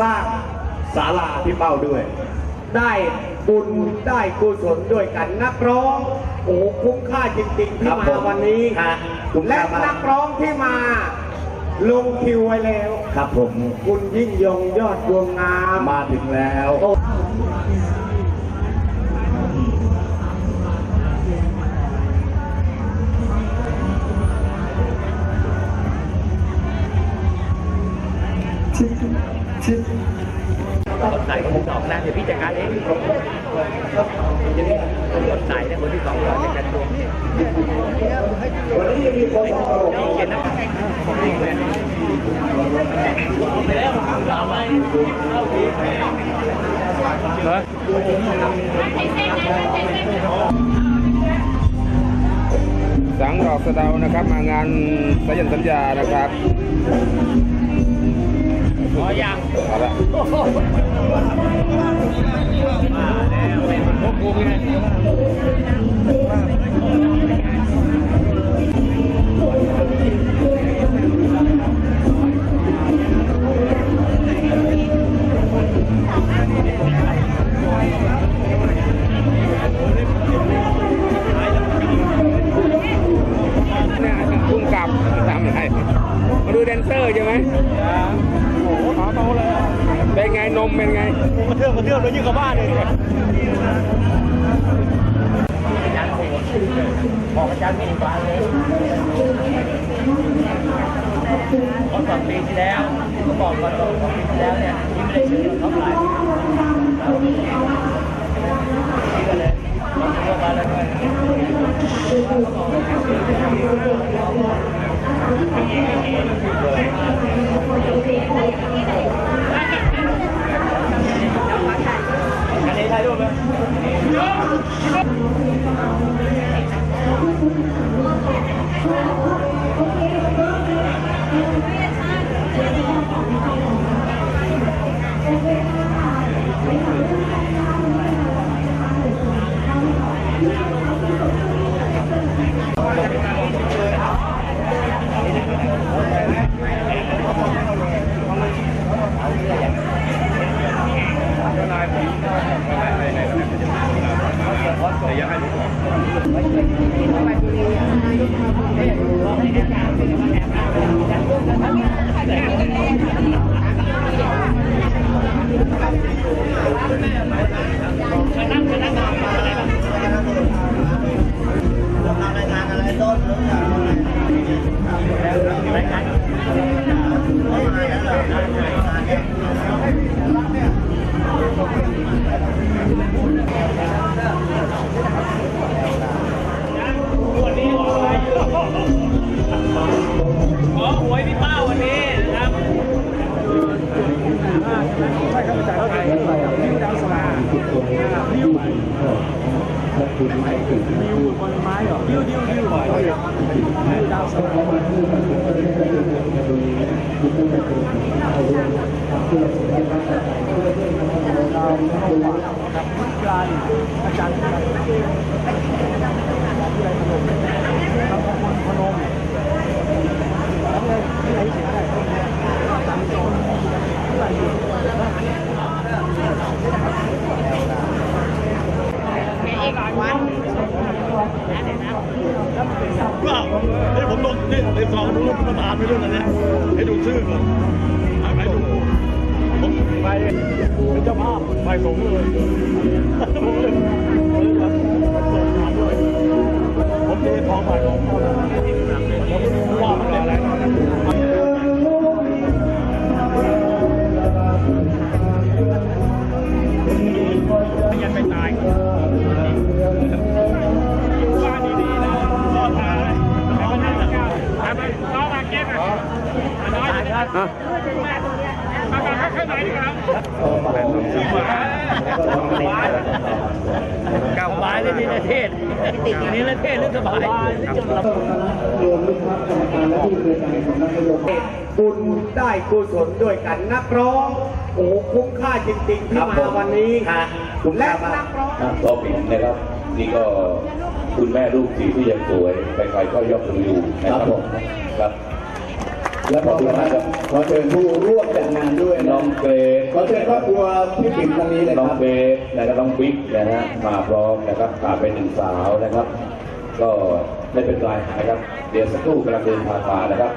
สร้างศาลาพี่เป้าด้วย ได้บุญได้กุศลด้วยกันนักร้องโอ้โหคุ้มค่าจริงๆ ที่ครับมาผมวันนี้ ฮะคุ้มและค่ามาก นักร้องที่มา ลงคิวไว้แล้ว ครับผมคุณยิ่งยงยอดดวงงาม มาถึงแล้ว คนใส่คนที่สองนะเดี๋ยวพี่จัดการเองคนใส่นี่ยคนที่สองก่อนจัดการตัววันนี้ยังมีคนมาบอกพี่เขียนนะเหรอสังดอกสะเดานะครับ มางานสยันสัญญานะครับ พอยังเอา มเป็นไงกระเทือกกระเทือกเลยยิ่งกับบ้านเลยบอกอาจารย์มีฟ้าเลยตอนสองปีที่แล้วก็บอกก่อนสองปีที่แล้วเนี่ยที่ไม่ได้ชื่อเท่าไหร่นี่ก็เลยลงมาแล้วด้วยอันนี้ ถ่ายรูปไหม ขอ หวดิวดิวดิวดาวสลา ยพี่เป้าวันนี้นะครับว่า ไปดูไปเป็นเจ้าภาพไปสงเลยผมเลยเออครับส่งถามด้วยผมเททองไปของ นี่ประเทศเรื่องสบายรวมลูกค้ากรรมการและผู้บริการของนักนโยบายบุญได้กุศลด้วยกันนักร้องโอ้โหคุ้มค่าจริงๆที่ครับมาผมวันนี้ฮะคุ้มและค่ามากนักร้องก็เป็นนะครับนี่ก็คุณแม่ลูกสีที่ยังสวยไปใครก็ย่อมดูอยู่นะครับครับผมครับ และพร้อมกันนะครับขอเชิญผู้ร่วมจัดงานด้วยน้น้อองงเกรดขอเชิญครอบครัวพี่ปิ่นทางนี้เลยน้คองรับเบสและก็น้องบิ๊กนะฮะมาพร้อมนะครับขาดไปหนึ่งสาวนะครับ ก็ไม่เป็นไรนะครับ เดี๋ยวสักครู่กำลังเดินทางมานะครับ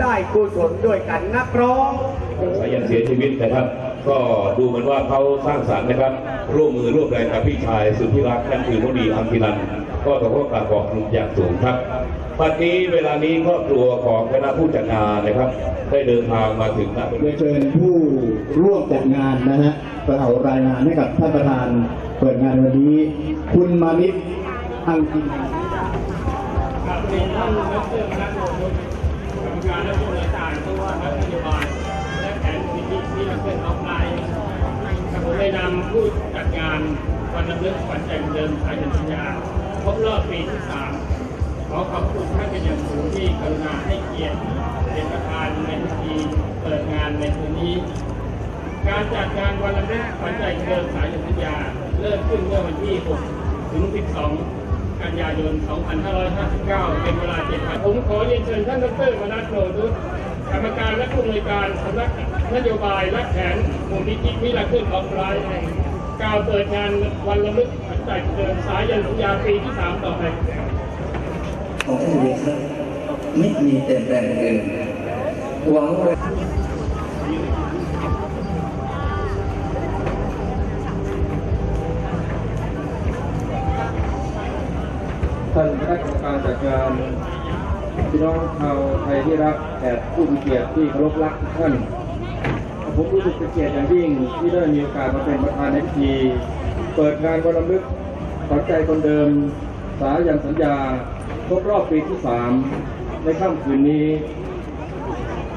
ได้กุศลด้วยกันนักร้องสายันเสียชีวิตนะครับ ก็ดูเหมือนว่าเขาสร้างสรรค์นะครับ ร่วมมือร่วมแรงกับพี่ชายสุดที่รักนั่นคือมุนีอัมพินันท์ก็ต้องขอกราบขอบคุณอย่างสูงครับ ปัจนี้เวลานี้ครอบครัวของคณะผู้จัดงานนะครับ ได้เดินทางมาถึงณบริเวเรียเชิญผู้ร่วมจัดงานนะฮะประเอารายงานให้กับท่านประธานเปิดงานวันนี้ คุณมานิตอังกินกรรมการและผู้บริการตัวนักนโยบายและแผนวิธีที่เราเคลื่อนออกไลน์กับผมได้นำผู้จัดงานวันรำลึกขวัญใจเดิมสายสัญญาครบรอบปีที่สาม ขอขอบคุณท่านเป็นอย่างสูงที่กรุณาให้เกียรติเป็นประธานในพิธีเปิดงานในคืนนี้ การจัดงานวันละแรกขวัญใจเดิมสายสัญญาเริ่มขึ้นเมื่อวันที่ 6 ถึง 12 กันยายน 2559 เป็นเวลา7วันผมขอเรียนเชิญท่านดรมนัสโนดุษกรรมการและผู้อำนวยการสำนักนโยบายและแผนมูลนิธิมิลาขึ้นออฟไลน์กล่าวเปิดงานวันละลึกขวัญใจเดิมสายยันสัญญาปีที่ 3 ต่อไป ของท่านอยู่ครับไม่มีเปลี่ยนแปลงอื่นหวังไว้ท่านคณะกรรมการจัดงานพี่น้องชาวไทยที่รักแขกผู้มีเกียรติที่เคารพรักทุกท่านผมรู้สึกเป็นเกียรติอย่างยิ่งที่ได้มีโอกาสมาเป็นประธานในพิธี เปิดงานวันรำลึกขวัญใจคนเดิม สายันสัญญา ครบรอบปีที่สามในค่ำคืนนี้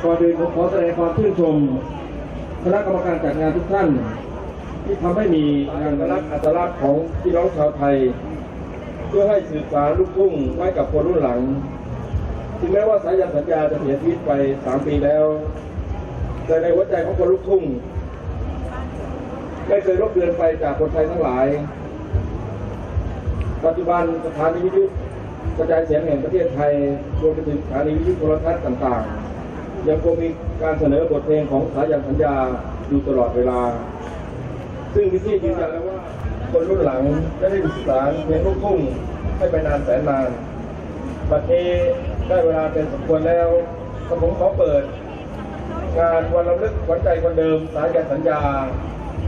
ก่อนอื่นผมขอแสดงความชื่นชมคณะกรรมการจัดงานทุกท่าน ที่ทำให้มีงานรักอัตลักษณ์ของพี่น้องชาวไทย เพื่อให้สืบสารลูกทุ่งไว้กับคนรุ่นหลัง ถึงแม้ว่าสายันสัญญาจะเสียชีวิตไปสามปีแล้ว แต่ในหัวใจของคนลูกทุ่งไม่เคยลบเลือนไปจากคนไทยทั้งหลาย ปัจจุบันสถานีวิทยุ กระจายเสียงแห่งประเทศไทยรวมไปถึงสถานีวิทยุโทรทัศน์ต่างๆ ยังคงมีการเสนอบทเพลงของสายันสัญญาอยู่ตลอดเวลา ซึ่งวิธียืนยันแล้วว่า คนรุ่นหลังจะได้ศึกษาเพลงลูกทุ่งให้ไปนานแสนนานบัดนี้ได้เวลาเป็นสมควรแล้วกระผมขอเปิด งานวันรำลึกขวัญใจคนเดิมสายันสัญญา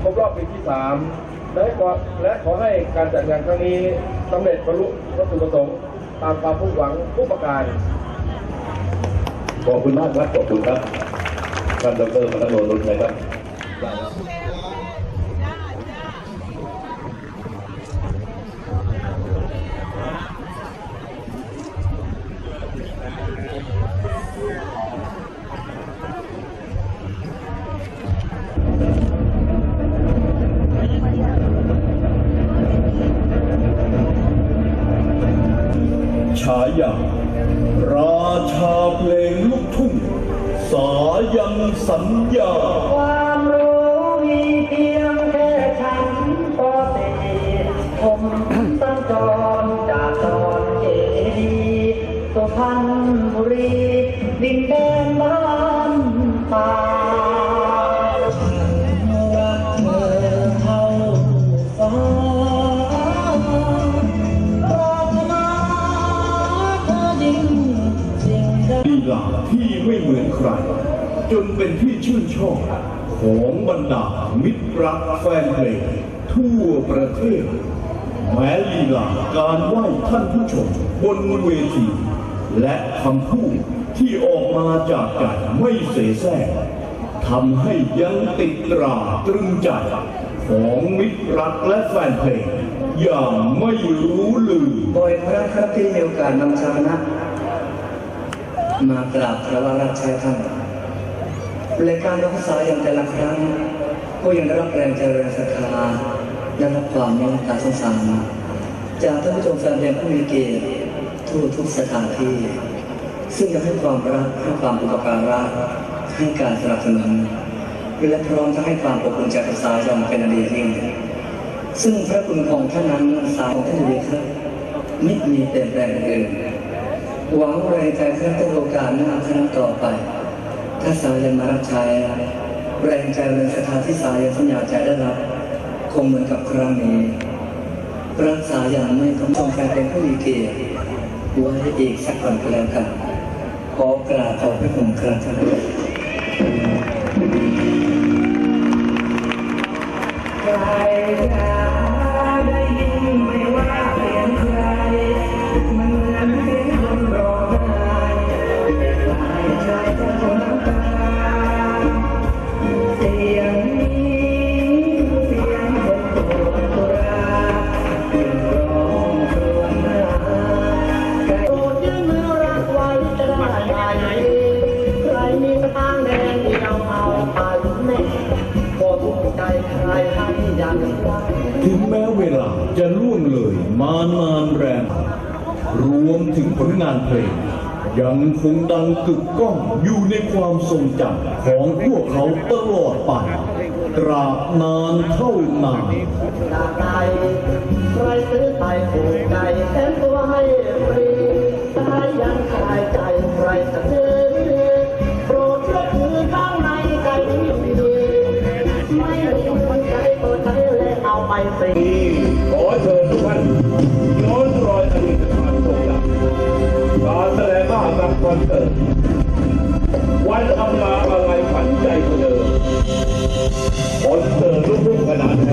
ครบรอบปีที่สามและขอและขอให้การจัดงานครั้งนี้สำเร็จบรรลุวัตถุประสงค์ ตามความมุ่งหวังทุกประการ ขอบคุณมากครับ ขอบคุณครับท่านดรมนัสโนนุชนะครับ ฉายาราชาเพลงลูกทุ่ง สายันสัญญา จนเป็นที่ชื่นชอบของบรรดามิตรรักแฟนเพลงทั่วประเทศ แม้ลีลาการไหว้ท่านผู้ชมบนเวที และคำพูดที่ออกมาจากใจไม่เสแสร้งทำให้ยังติดตราตรึงใจของมิตรรักและแฟนเพลง อย่างไม่รู้ลืมบ่อยครั้งครับที่มีโอกาสนำชาวนะมากราบพระวราชาท่าน รายการร้องสายอย่างแต่ละครั้ง ก็ยังได้รับแรงใจแรงศรัทธาได้รับความเมตตาสงสารจากท่านผู้ชมแฟนเพลงผู้มีเกียรติทั่วทุกสถานที่ ซึ่งยังให้ความรักให้ความอุปการะให้การสนับสนุนและพร้อมทั้งให้ความอบอุ่นใจกับสายยอมเป็นอันดียิ่งซึ่งพระคุณของท่านนั้นสายของท่านอยู่ครับไม่มีเปลี่ยนแปลงอื่นหวังแรงใจท่านจะโอกาสหน้าครั้งต่อไป ถ้าสายันมารับใช้แรงใจแรงศรัทธาที่สายันสัญญาใจได้รับคงเหมือนกับครั้งนี้รักษายันไม่ต้องชมแฟนเป็นผู้มีเกียรติไว้อีกสักวันก็แล้วกันขอกราบขอบพระคุณครับท่านใจ ถึงแม้เวลาจะล่วงเลยมานานแรมรวมถึงผลงานเพลง ยังคงดังกึกก้องอยู่ในความทรงจำของพวกเขาตลอดไปตราบนานเท่านานใครซื้อไปผูกใจแทนตัวให้ฟรีตายยังขายใจใครสักทีโมหากรรมคอนเสิร์ตวันอำลาอะไรฝันใจเดิมคอนเสิร์ตลูกทุ่งขนาดแท้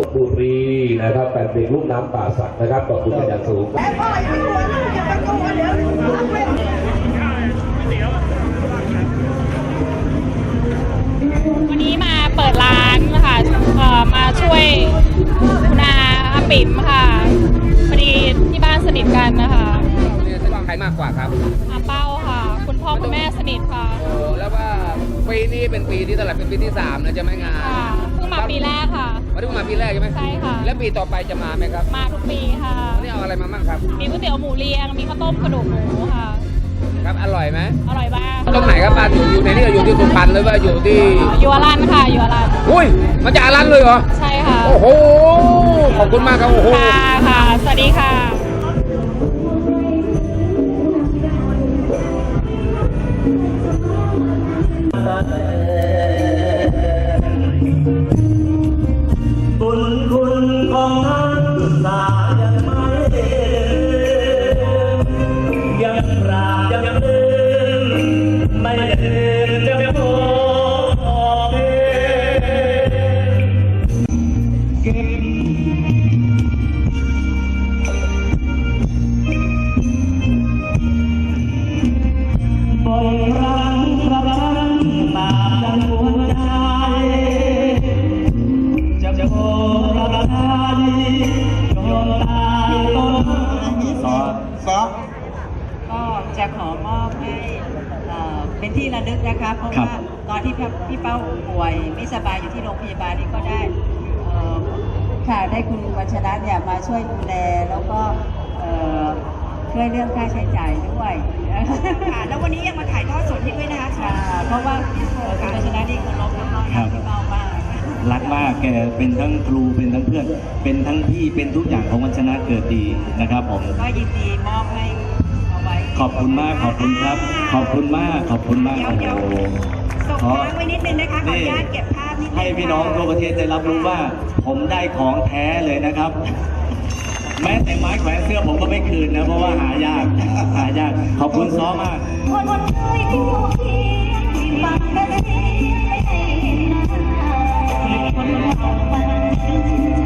ล้วก็มีบุรีนะครับแปดเด็กลูกน้ำป่าสักนะครับขอบคุณเป็นอย่างสูงวันนี้มาเปิดร้านค่ะเอ่อมาช่วยคุณอาอาปิ๋มค่ะพอดีที่บ้านสนิทกันนะคะเนี่ยจะว่าใครมากกว่าครับอาเป้าค่ะ คุณพ่อคุณแม่สนิทค่ะโอ้แล้วว่าปีนี้เป็นปีที่เท่าไหร่เป็นปีที่สามแล้วใช่ไหมงานค่ะเพิ่งมาปีแรกค่ะวั นนี้เพิ่งมาปีแรกใช่ไหมใช่ค่ะ แล้วปีต่อไปจะมาไหมครับมาทุกปีค่ะ วันนี้เอาอะไรมาบ้างครับ มีก๋วยเตี๋ยวหมูเรียง มีข้าวต้มกระดูกหมูค่ะ ครับอร่อยไหมอร่อยมากตรงไหนครับบ้านอยู่อยู่ในนี่อยู่ที่สุพรรณหรือว่าอยู่ที่ อยูอารันค่ะ อยูอารันอุ้ยมาจากอารันเลยเหรอ ใช่ค่ะ โอ้โห ขอบคุณมากครับ โอ้โห ค่ะค่ะ สวัสดีค่ะบุ ซอก็จะขอมอบให้เอ่อเป็นที่ระลึกนะคะ เพราะว่าตอนที่พี่พี่เป้าป่วยไม่สบายอยู่ที่โรงพยาบาลนี่ก็ได้เอ่อค่ะได้คุณวัชระเนี่ยมาช่วยดูแลแล้วก็เอ่อช่วยเรื่องค่าใช้จ่ายด้วยค่ะแล้ววันนี้ยังมาถ่ายทอดสดให้ด้วยนะคะค่ะเพราะว่าคุณวัชระนี่เคารพแล้วก็รักพี่เป้ามาก รักมากแกเป็นทั้งครูเป็นทั้งเพื่อน เป็นทั้งพี่เป็นทุกอย่างของวันชนะเกิดดีนะครับผม ก็ยินดีมอบให้เอาไว้ขอบคุณมากขอบคุณครับ ขอบคุณมากขอบคุณมากเดี๋ยวเดี๋ยวโอ้โหส่งขอค้างไว้นิดนึงนะคะขออนุญาตเก็บภาพนิดนึงให้พี่น้องทั่วประเทศได้รับรู้ว่า ผมได้ของแท้เลยนะครับ แม้แต่ไม้แขวนเสื้อผมก็ไม่คืนนะเพราะว่าหายากหายากขอบคุณซ้อมากค่ะ Thank you.